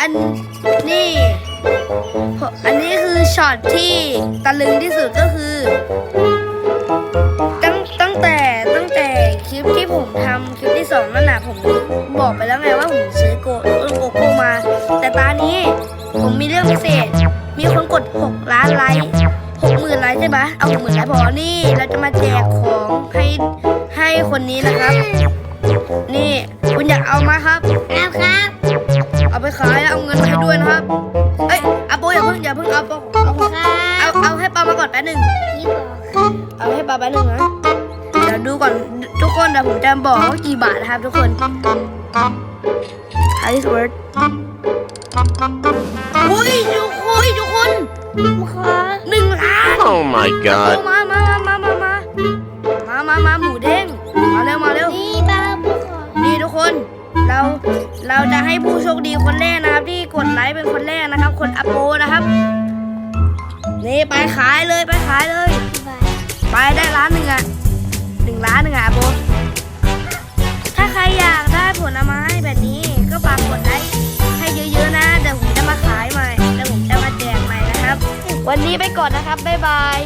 อันนี่อันนี้คือช็อตที่ตะลึงที่สุดก็คือตั้งตั้งแต่ตั้งแต่คลิปที่ผมทำคลิปที่สองนั่นน่ะผมบอกไปแล้วไงว่าผมซื้อโกเออโกโก้มา แต่ตอนนี้ผมมีเรื่องพิเศษ มีคนกด 6 ล้านไลค์6หมื่นไลค์ใช่ปะเอา6หมื่นไลค์พอนี่เราจะมาแจกของให้ให้คนนี้นะครับ นี่คุณอยากเอามาครับเอาครับ เอาไปขายแล้วเอาเงินมาให้ด้วยนะครับ เอ้ยอาโปอย่าเพิ่งอย่าเพิ่งเอาโปเอาครัเอาบเอาให้ปามาก่อนแป๊บหนึ่งพี่บอกครับเอาให้ปาแป๊บหนึ่งนะเดี๋ยวดูก่อนทุกคนเดี๋ยวผมจะบอกว่ากี่บาทนะครับทุกคนไอซ์เวิร์ดอุ้ยทุกคนทุกคนครับหนึ่งล้าน Oh my เอา god. มามามามามามามามาหมูเด้ เราจะให้ผู้โชคดีคนแรกนะครับ ที่กดไลค์เป็นคนแรกนะครับ คนอโปนะครับ นี่ไปขายเลยไปขายเลย ไปได้ล้านหนึ่งอะหนึ่งล้านหนึ่งอะอโปถ้าใครอยากได้ผลไม้แบบนี้ก็ฝากกดไลค์ให้เยอะๆนะเดี๋ยวผมจะมาขายใหม่เดี๋ยวผมจะมาแจกใหม่นะครับ วันนี้ไปก่อนนะครับบ๊ายบาย